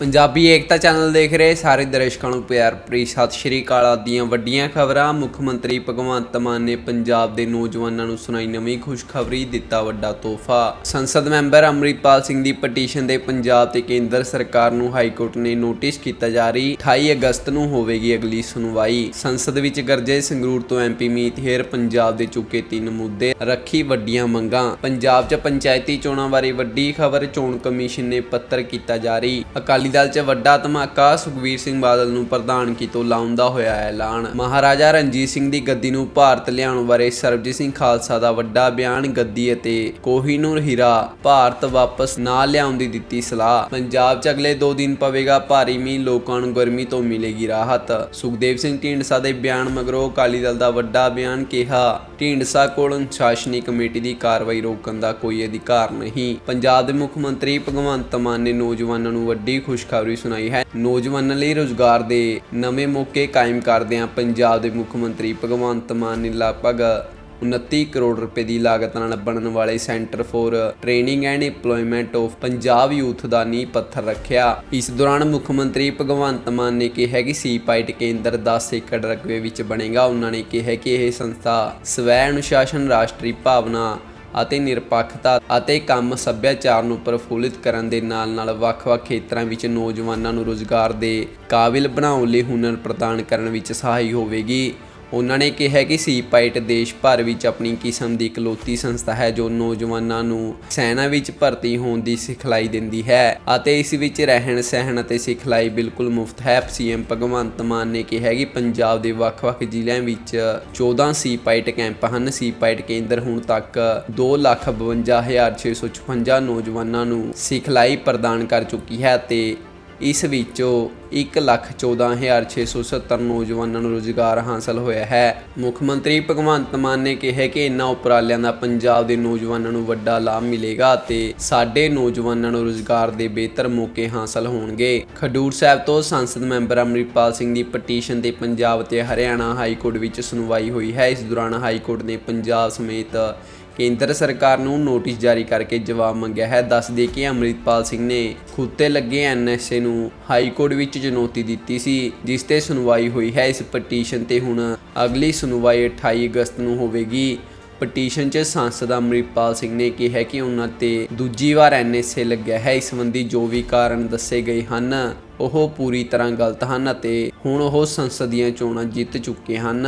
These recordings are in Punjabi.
ਪੰਜਾਬੀ ਏਕਤਾ ਚੈਨਲ ਦੇਖ ਰਹੇ ਸਾਰੇ ਦਰਸ਼ਕਾਂ ਨੂੰ ਪਿਆਰ ਭਰੀ ਸਤਿ ਸ਼੍ਰੀ ਅਕਾਲ। ਆਪ ਵੱਡੀਆਂ ਖਬਰਾਂ, ਮੁੱਖ ਮੰਤਰੀ ਭਗਵੰਤ ਮਾਨ ਨੇ ਪੰਜਾਬ ਦੇ ਨੌਜਵਾਨਾਂ ਨੂੰ ਸੁਣਾਈ ਨਵੀਂ ਖੁਸ਼ਖਬਰੀ ਦਿੱਤਾ ਵੱਡਾ ਤੋਹਫਾ। ਸੰਸਦ ਮੈਂਬਰ ਅੰਮ੍ਰਿਤਪਾਲ ਸਿੰਘ ਦੀ ਪਟੀਸ਼ਨ ਦੇ ਪੰਜਾਬ ਤੇ ਕੇਂਦਰ ਸਰਕਾਰ ਨੂੰ ਹਾਈ ਕੋਰਟ ਨੇ ਨੋਟਿਸ ਕੀਤਾ ਜਾਰੀ 28 ਅਗਸਤ ਨੂੰ ਹੋਵੇਗੀ ਅਗਲੀ ਸੁਣਵਾਈ। ਸੰਸਦ ਵਿੱਚ ਗਰਜੇ ਸੰਗਰੂਰ ਤੋਂ ਐਮਪੀ ਮੀਤ ਹੇਰ ਪੰਜਾਬ ਦੇ ਚੁੱਕੇ ਤਿੰਨ ਮੁੱਦੇ, ਰੱਖੀ ਵੱਡੀਆਂ ਮੰਗਾਂ। ਪੰਜਾਬ 'ਚ ਪੰਚਾਇਤੀ ਚੋਣਾਂ ਬਾਰੇ ਵੱਡੀ ਖਬਰ ਚੋਣ ਕਮਿਸ਼ਨ ਨੇ ਪੱਤਰ ਕੀਤਾ ਜਾਰੀ ਅਕਾਲੀ ਦਲ 'ਚ ਵੱਡਾ ਧਮਾਕਾ ਸੁਖਵੀਰ ਸਿੰਘ ਬਾਦਲ ਨੂੰ ਪ੍ਰਧਾਨਗੀ ਤੋਂ ਲਾਉਣ ਹੋਇਆ ਐਲਾਨ। ਮਹਾਰਾਜਾ ਰਣਜੀਤ ਸਿੰਘ ਦੀ ਗੱਦੀ ਨੂੰ ਭਾਰਤ ਲਿਆਉਣ ਬਾਰੇ ਸਰਬਜੀਤ ਸਿੰਘ ਖਾਲਸਾ ਦਾ ਵੱਡਾ ਬਿਆਨ, ਗੱਦੀ ਅਤੇ ਕੋਹੀਨੂਰ ਹੀਰਾ, ਭਾਰਤ ਵਾਪਸ ਨਾ ਲਿਆਉਣ ਦੀ ਦਿੱਤੀ ਸਲਾਹ। ਪੰਜਾਬ 'ਚ ਅਗਲੇ 2 ਦਿਨ ਪਵੇਗਾ ਭਾਰੀ ਮੀਂਹ, ਲੋਕਾਂ ਨੂੰ ਗਰਮੀ ਤੋਂ ਮਿਲੇਗੀ ਰਾਹਤ। ਸੁਖਦੇਵ ਸਿੰਘ ਢੀਂਡਸਾ ਦੇ ਬਿਆਨ ਮਗਰੋਂ ਅਕਾਲੀ ਦਲ ਦਾ ਵੱਡਾ ਬਿਆਨ ਕਿਹਾ ਢੀਂਡਸਾ ਕੋਲ ਅਨੁਸ਼ਾਸਨੀ ਕਮੇਟੀ ਦੀ ਕਾਰਵਾਈ ਰੋਕਣ ਦਾ ਕੋਈ ਅਧਿਕਾਰ ਨਹੀਂ। ਪੰਜਾਬ ਦੇ ਮੁੱਖ ਮੰਤਰੀ ਭਗਵੰਤ ਮਾਨ ਨੇ ਨੌਜਵਾਨਾਂ ਨੂੰ ਵੱਡੀ ਖੁਸ਼ਖਬਰੀ ਸੁਣਾਈ ਹੈ। ਨੌਜਵਾਨਾਂ ਲਈ ਰੋਜ਼ਗਾਰ ਦੇ ਨਵੇਂ ਮੌਕੇ ਕਾਇਮ ਕਰਦਿਆਂ ਪੰਜਾਬ ਦੇ ਮੁੱਖ ਮੰਤਰੀ ਭਗਵੰਤ ਮਾਨ ਨੇ ਲਗਭਗ 29 ਕਰੋੜ ਰੁਪਏ ਦੀ ਲਾਗਤ ਨਾਲ ਬਣਨ ਵਾਲੇ centre for training and employment of Punjab youth ਦਾ ਨੀਂਹ ਪੱਥਰ ਰੱਖਿਆ। ਇਸ ਦੌਰਾਨ ਮੁੱਖ ਮੰਤਰੀ ਭਗਵੰਤ ਮਾਨ ਨੇ ਕਿਹਾ ਕਿ ਸੀ ਪਾਈਟ ਕੇਂਦਰ 10 ਏਕੜ ਰਕਬੇ ਵਿੱਚ ਬਣੇਗਾ। ਉਹਨਾਂ ਨੇ ਕਿਹਾ ਕਿ ਇਹ ਸੰਸਥਾ ਸਵੈ ਅਨੁਸ਼ਾਸਨ, ਰਾਸ਼ਟਰੀ ਭਾਵਨਾ ਅਤੇ ਨਿਰਪੱਖਤਾ ਅਤੇ ਕੰਮ ਸੱਭਿਆਚਾਰ ਨੂੰ ਪ੍ਰਫੁੱਲਿਤ ਕਰਨ ਦੇ ਨਾਲ-ਨਾਲ ਵੱਖ-ਵੱਖ ਖੇਤਰਾਂ ਵਿੱਚ ਨੌਜਵਾਨਾਂ ਨੂੰ ਰੋਜ਼ਗਾਰ ਦੇ ਕਾਬਿਲ ਬਣਾਉਣ ਲਈ ਹੁਨਰ ਪ੍ਰਦਾਨ ਕਰਨ ਵਿੱਚ ਸਹਾਈ ਹੋਵੇਗੀ। ਉਹਨਾਂ ਨੇ ਕਿਹਾ ਕਿ ਸੀ ਪਾਈਟ ਦੇਸ਼ ਭਰ ਵਿੱਚ ਆਪਣੀ ਕਿਸਮ ਦੀ ਇਕਲੌਤੀ ਸੰਸਥਾ ਹੈ ਜੋ ਨੌਜਵਾਨਾਂ ਨੂੰ ਸੈਨਾ ਵਿੱਚ ਭਰਤੀ ਹੋਣ ਦੀ ਸਿਖਲਾਈ ਦਿੰਦੀ ਹੈ ਅਤੇ ਇਸ ਵਿੱਚ ਰਹਿਣ ਸਹਿਣ ਅਤੇ ਸਿਖਲਾਈ ਬਿਲਕੁਲ ਮੁਫਤ ਹੈ। ਸੀਐਮ ਭਗਵੰਤ ਮਾਨ ਨੇ ਕਿਹਾ ਕਿ ਪੰਜਾਬ ਦੇ ਵੱਖ-ਵੱਖ ਜ਼ਿਲ੍ਹਿਆਂ ਵਿੱਚ 14 ਸੀ ਪਾਈਟ ਕੈਂਪ ਹਨ। ਸੀ ਪਾਈਟ ਕੇਂਦਰ ਹੁਣ ਤੱਕ 252656 ਨੌਜਵਾਨਾਂ ਨੂੰ ਸਿਖਲਾਈ ਪ੍ਰਦਾਨ ਕਰ ਚੁੱਕੀ ਹੈ ਅਤੇ ਇਸ ਵਿੱਚੋਂ 114670 ਨੌਜਵਾਨਾਂ ਨੂੰ ਰੋਜ਼ਗਾਰ ਹਾਸਲ ਹੋਇਆ ਹੈ। ਮੁੱਖ ਮੰਤਰੀ ਭਗਵੰਤ ਮਾਨ ਨੇ ਕਿਹਾ ਕਿ ਇਨ੍ਹਾਂ ਉਪਰਾਲਿਆਂ ਦਾ ਪੰਜਾਬ ਦੇ ਨੌਜਵਾਨਾਂ ਨੂੰ ਵੱਡਾ ਲਾਭ ਮਿਲੇਗਾ ਤੇ ਸਾਡੇ ਨੌਜਵਾਨਾਂ ਨੂੰ ਰੋਜ਼ਗਾਰ ਦੇ ਬਿਹਤਰ ਮੌਕੇ ਹਾਸਲ ਹੋਣਗੇ। ਖਡੂਰ ਸਾਹਿਬ ਤੋਂ ਸੰਸਦ ਮੈਂਬਰ ਅਮਰਿਤਪਾਲ ਸਿੰਘ ਦੀ ਪਟੀਸ਼ਨ ਤੇ ਪੰਜਾਬ ਤੇ ਹਰਿਆਣਾ ਹਾਈ ਕੋਰਟ ਵਿੱਚ ਸੁਣਵਾਈ ਹੋਈ ਹੈ। ਇਸ ਦੌਰਾਨ ਹਾਈ ਕੋਰਟ ਨੇ ਪੰਜਾਬ ਸਮੇਤ ਕੇਂਦਰ ਸਰਕਾਰ ਨੂੰ ਨੋਟਿਸ ਜਾਰੀ ਕਰਕੇ ਜਵਾਬ ਮੰਗਿਆ ਹੈ। ਦੱਸ ਦੇ ਕਿ ਅੰਮ੍ਰਿਤਪਾਲ ਸਿੰਘ ਨੇ ਖੁਦ ਤੇ ਲੱਗੇ ਐਨਐਸਏ ਨੂੰ ਹਾਈ ਕੋਰਟ ਵਿੱਚ ਚੁਣੌਤੀ ਦਿੱਤੀ ਸੀ, ਜਿਸ ਤੇ ਸੁਣਵਾਈ ਹੋਈ ਹੈ। ਇਸ ਪਟੀਸ਼ਨ ਤੇ ਹੁਣ ਅਗਲੀ ਸੁਣਵਾਈ 28 ਅਗਸਤ ਨੂੰ ਹੋਵੇਗੀ। ਪਟੀਸ਼ਨ 'ਚ ਸੰਸਦ ਅੰਮ੍ਰਿਤਪਾਲ ਸਿੰਘ ਨੇ ਕਿਹਾ ਕਿ ਉਹਨਾਂ ਤੇ ਦੂਜੀ ਵਾਰ ਐਨਐਸਏ ਲੱਗਿਆ ਹੈ। ਇਸ ਸੰਬੰਧੀ ਜੋ ਵੀ ਕਾਰਨ ਦੱਸੇ ਗਏ ਹਨ ਉਹ ਪੂਰੀ ਤਰ੍ਹਾਂ ਗਲਤ ਹਨ ਅਤੇ ਹੁਣ ਉਹ ਸੰਸਦ ਦੀਆਂ ਚੋਣਾਂ ਜਿੱਤ ਚੁੱਕੇ ਹਨ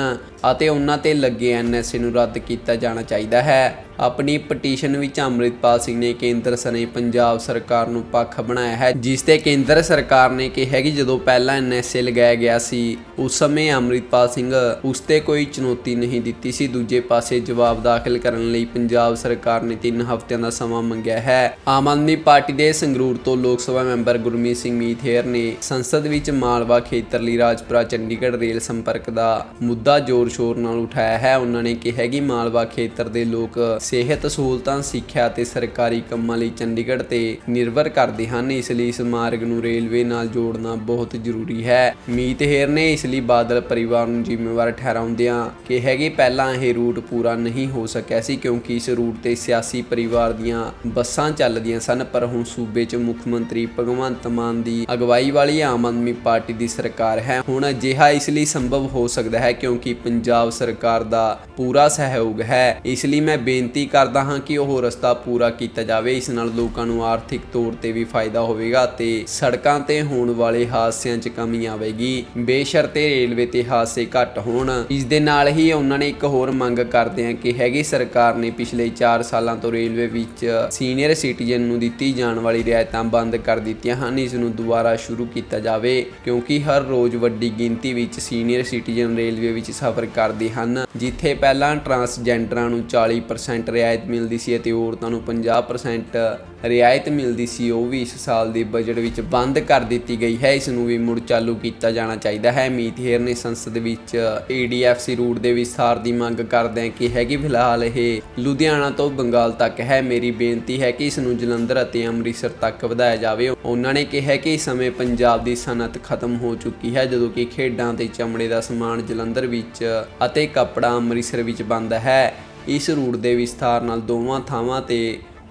ਅਤੇ ਉਹਨਾਂ ਤੇ ਲੱਗੇ ਐਨਐਸਏ ਨੂੰ ਰੱਦ ਕੀਤਾ ਜਾਣਾ ਚਾਹੀਦਾ ਹੈ। ਆਪਣੀ ਪਟੀਸ਼ਨ ਵਿੱਚ ਅੰਮ੍ਰਿਤਪਾਲ ਸਿੰਘ ਨੇ ਕੇਂਦਰ ਸਣੇ ਪੰਜਾਬ ਸਰਕਾਰ ਨੂੰ ਪੱਖ ਬਣਾਇਆ ਹੈ, ਜਿਸ ਤੇ ਕੇਂਦਰ ਸਰਕਾਰ ਨੇ ਕਿਹਾ ਕਿ ਜਦੋਂ ਪਹਿਲਾਂ ਐਨਐਸਏ ਲਗਾਇਆ ਗਿਆ ਸੀ, ਉਸ ਸਮੇਂ ਅੰਮ੍ਰਿਤਪਾਲ ਸਿੰਘ ਉਸ ਤੇ ਕੋਈ ਚੁਣੌਤੀ ਨਹੀਂ ਦਿੱਤੀ ਸੀ। ਦੂਜੇ ਪਾਸੇ ਜਵਾਬ ਦਾਖਲ ਕਰਨ ਲਈ ਪੰਜਾਬ ਸਰਕਾਰ ਨੇ 3 ਹਫ਼ਤਿਆਂ ਦਾ ਸਮਾਂ ਮੰਗਿਆ ਹੈ। ਆਮ ਆਦਮੀ ਪਾਰਟੀ ਦੇ ਸੰਗਰੂਰ ਤੋਂ ਲੋਕ ਸਭਾ ਮੈਂਬਰ ਗੁਰਮੀਤ ਸਿੰਘ ਮੀਥੇਰ ਨੇ ਸੰਸਦ ਵਿੱਚ ਮਾਲਵਾ ਖੇਤਰ ਲਈ ਰਾਜਪੁਰਾ ਚੰਡੀਗੜ੍ਹ ਰੇਲ ਸੰਪਰਕ ਦਾ ਮੁੱਦਾ ਜ਼ੋਰ-ਸ਼ੋਰ ਨਾਲ ਉਠਾਇਆ ਹੈ। ਉਹਨਾਂ ਨੇ ਕਿਹਾ ਕਿ ਮਾਲਵਾ ਖੇਤਰ ਦੇ ਲੋਕ ਸਿਹਤ ਸਹੂਲਤਾਂ, ਸਿੱਖਿਆ ਅਤੇ ਸਰਕਾਰੀ ਕੰਮਾਂ ਲਈ ਚੰਡੀਗੜ੍ਹ ਤੇ ਨਿਰਭਰ ਕਰਦੇ ਹਨ। ਇਸ ਲਈ ਇਸ ਮਾਰਗ ਨੂੰ ਰੇਲਵੇ ਨਾਲ ਜੋੜਨਾ ਬਹੁਤ ਜ਼ਰੂਰੀ ਹੈ। ਮੀਤ ਹੇਰ ਨੇ ਇਸ ਲਈ ਬਾਦਲ ਪਰਿਵਾਰ ਨੂੰ ਜ਼ਿੰਮੇਵਾਰ ਠਹਿਰਾਉਂਦਿਆਂ ਕਿਹਾ ਕਿ ਪਹਿਲਾਂ ਇਹ ਰੂਟ ਪੂਰਾ ਨਹੀਂ ਹੋ ਸਕਿਆ ਸੀ ਕਿਉਂਕਿ ਇਸ ਰੂਟ ਤੇ ਸਿਆਸੀ ਪਰਿਵਾਰ ਦੀਆਂ ਬੱਸਾਂ ਚੱਲਦੀਆਂ ਸਨ, ਪਰ ਹੁਣ ਸੂਬੇ 'ਚ ਮੁੱਖ ਮੰਤਰੀ ਭਗਵੰਤ ਮਾਨ ਦੀ ਅਗਵਾਈ ਵਾਲੀ ਆਮ ਆਦਮੀ ਪਾਰਟੀ ਦੀ ਸਰਕਾਰ ਹੈ। ਹੁਣ ਅਜਿਹਾ ਇਸ ਲਈ ਸੰਭਵ ਹੋ ਸਕਦਾ ਹੈ ਕਿਉਂਕਿ ਪੰਜਾਬ ਸਰਕਾਰ ਦਾ ਪੂਰਾ ਸਹਿਯੋਗ ਹੈ। ਇਸ ਲਈ ਮੈਂ ਬੇਨਤੀ ਕਰਦਾ ਹਾਂ ਕਿ ਉਹ ਰਸਤਾ ਪੂਰਾ ਕੀਤਾ ਜਾਵੇ। ਇਸ ਨਾਲ ਲੋਕਾਂ ਨੂੰ ਆਰਥਿਕ ਤੌਰ ਤੇ ਵੀ ਫਾਇਦਾ ਹੋਵੇਗਾ ਤੇ ਸੜਕਾਂ ਤੇ ਹੋਣ ਵਾਲੇ ਹਾਦਸਿਆਂ 'ਚ ਕਮੀ ਆਵੇਗੀ। ਬੇਸ਼ਰਤੇ ਰੇਲਵੇ ਤੇ ਹਾਦਸੇ ਘੱਟ ਹੋਣ। ਇਸ ਦੇ ਨਾਲ ਹੀ ਉਹਨਾਂ ਨੇ ਇੱਕ ਹੋਰ ਮੰਗ ਕਰਦੇ ਆ ਕਿ ਹੈਗੀ ਸਰਕਾਰ ਨੇ ਪਿਛਲੇ 4 ਸਾਲਾਂ ਤੋਂ ਰੇਲਵੇ ਵਿੱਚ ਸੀਨੀਅਰ ਸਿਟੀਜ਼ਨ ਨੂੰ ਦਿੱਤੀ ਜਾਣ ਵਾਲੀ ਰਿਆਇਤਾਂ ਬੰਦ ਕਰ ਦਿੱਤੀਆਂ ਹਨ। ਇਸ ਨੂੰ ਦੁਬਾਰਾ ਸ਼ੁਰੂ ਸ਼ੁਰੂ ਕੀਤਾ ਜਾਵੇ, ਕਿਉਂਕਿ ਹਰ ਰੋਜ਼ ਵੱਡੀ ਗਿਣਤੀ ਵਿੱਚ ਸੀਨੀਅਰ ਸਿਟੀਜ਼ਨ ਰੇਲਵੇ ਵਿੱਚ ਸਫ਼ਰ ਕਰਦੇ ਹਨ, ਜਿੱਥੇ ਪਹਿਲਾਂ ਟਰਾਂਸਜੈਂਡਰਾਂ ਨੂੰ 40% ਰਿਆਇਤ ਮਿਲਦੀ ਸੀ ਅਤੇ ਔਰਤਾਂ ਨੂੰ 50% ਰਿਆਇਤ ਮਿਲਦੀ ਸੀ, ਉਹ ਵੀ ਇਸ ਸਾਲ ਦੇ ਬਜਟ ਵਿੱਚ ਬੰਦ ਕਰ ਦਿੱਤੀ ਗਈ ਹੈ। ਇਸ ਨੂੰ ਵੀ ਮੁੜ ਚਾਲੂ ਕੀਤਾ ਜਾਣਾ ਚਾਹੀਦਾ ਹੈ। ਮੀਤ ਹੇਰ ਨੇ ਸੰਸਦ ਵਿੱਚ ਏਡੀਐਫਸੀ ਰੂਟ ਦੇ ਵਿਸਥਾਰ ਦੀ ਮੰਗ ਕਰਦਿਆਂ ਕਿਹਾ ਕਿ ਫਿਲਹਾਲ ਇਹ ਲੁਧਿਆਣਾ ਤੋਂ ਬੰਗਾਲ ਤੱਕ ਹੈ। ਮੇਰੀ ਬੇਨਤੀ ਹੈ ਕਿ ਇਸ ਨੂੰ ਜਲੰਧਰ ਅਤੇ ਅੰਮ੍ਰਿਤਸਰ ਤੱਕ ਵਧਾਇਆ ਜਾਵੇ। ਉਹਨਾਂ ਨੇ ਕਿਹਾ ਕਿ ਇਸ ਸਮੇਂ ਪੰਜਾਬ ਦੀ ਸਨਅਤ ਖਤਮ ਹੋ ਚੁੱਕੀ ਹੈ, ਜਦੋਂ ਕਿ ਖੇਡਾਂ ਤੇ ਚਮੜੇ ਦਾ ਸਮਾਨ ਜਲੰਧਰ ਵਿੱਚ ਅਤੇ ਕੱਪੜਾ ਅੰਮ੍ਰਿਤਸਰ ਵਿੱਚ ਬੰਦ ਹੈ। ਇਸ ਰੂਟ ਦੇ ਵਿਸਥਾਰ ਨਾਲ ਦੋਵਾਂ ਥਾਵਾਂ ਤੇ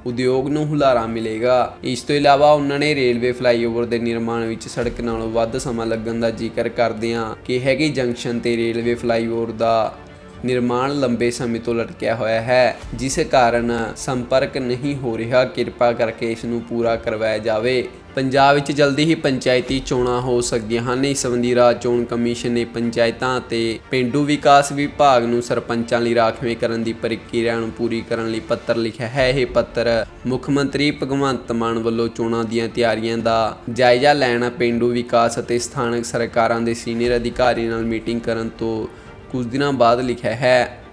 ਉਦਯੋਗ ਨੂੰ ਹੁਲਾਰਾ ਮਿਲੇਗਾ। ਇਸ ਤੋਂ ਇਲਾਵਾ ਉਹਨਾਂ ਨੇ ਰੇਲਵੇ ਫਲਾਈਓਵਰ ਦੇ ਨਿਰਮਾਣ ਵਿੱਚ ਸੜਕ ਨਾਲੋਂ ਵੱਧ ਸਮਾਂ ਲੱਗਣ ਦਾ ਜ਼ਿਕਰ ਕਰਦਿਆਂ ਕਿਹਾ ਕਿ ਜੰਕਸ਼ਨ ਤੇ ਰੇਲਵੇ ਫਲਾਈਓਵਰ ਦਾ ਨਿਰਮਾਣ ਲੰਬੇ ਸਮੇਂ ਤੋਂ ਲਟਕਿਆ ਹੋਇਆ ਹੈ, ਜਿਸ ਕਾਰਨ ਸੰਪਰਕ ਨਹੀਂ ਹੋ ਰਿਹਾ। ਕਿਰਪਾ ਕਰਕੇ ਇਸ ਨੂੰ ਪੂਰਾ ਕਰਵਾਇਆ ਜਾਵੇ। ਪੰਜਾਬ ਵਿੱਚ ਜਲਦੀ ਹੀ ਪੰਚਾਇਤੀ ਚੋਣਾਂ ਹੋ ਸਕਦੀਆਂ ਹਨ। ਇਸ ਸੰਬੰਧੀ ਰਾਜ ਚੋਣ ਕਮਿਸ਼ਨ ਨੇ ਪੰਚਾਇਤਾਂ ਅਤੇ ਪਿੰਡੂ ਵਿਕਾਸ ਵਿਭਾਗ ਨੂੰ ਸਰਪੰਚਾਂ ਲਈ ਰਾਖਵੇਂ ਕਰਨ ਦੀ ਪ੍ਰਕਿਰਿਆ ਨੂੰ ਪੂਰੀ ਕਰਨ ਲਈ ਪੱਤਰ ਲਿਖਿਆ ਹੈ। ਇਹ ਪੱਤਰ ਮੁੱਖ ਮੰਤਰੀ ਭਗਵੰਤ ਮਾਨ ਵੱਲੋਂ ਚੋਣਾਂ ਦੀਆਂ ਤਿਆਰੀਆਂ ਦਾ ਜਾਇਜ਼ਾ ਲੈਣ, ਪਿੰਡੂ ਵਿਕਾਸ ਅਤੇ ਸਥਾਨਕ ਸਰਕਾਰਾਂ ਦੇ ਸੀਨੀਅਰ ਅਧਿਕਾਰੀ ਨਾਲ ਮੀਟਿੰਗ ਕਰਨ ਤੋਂ ਕੁਝ ਦਿਨਾਂ ਬਾਅਦ ਲਿਖਿਆ ਹੈ।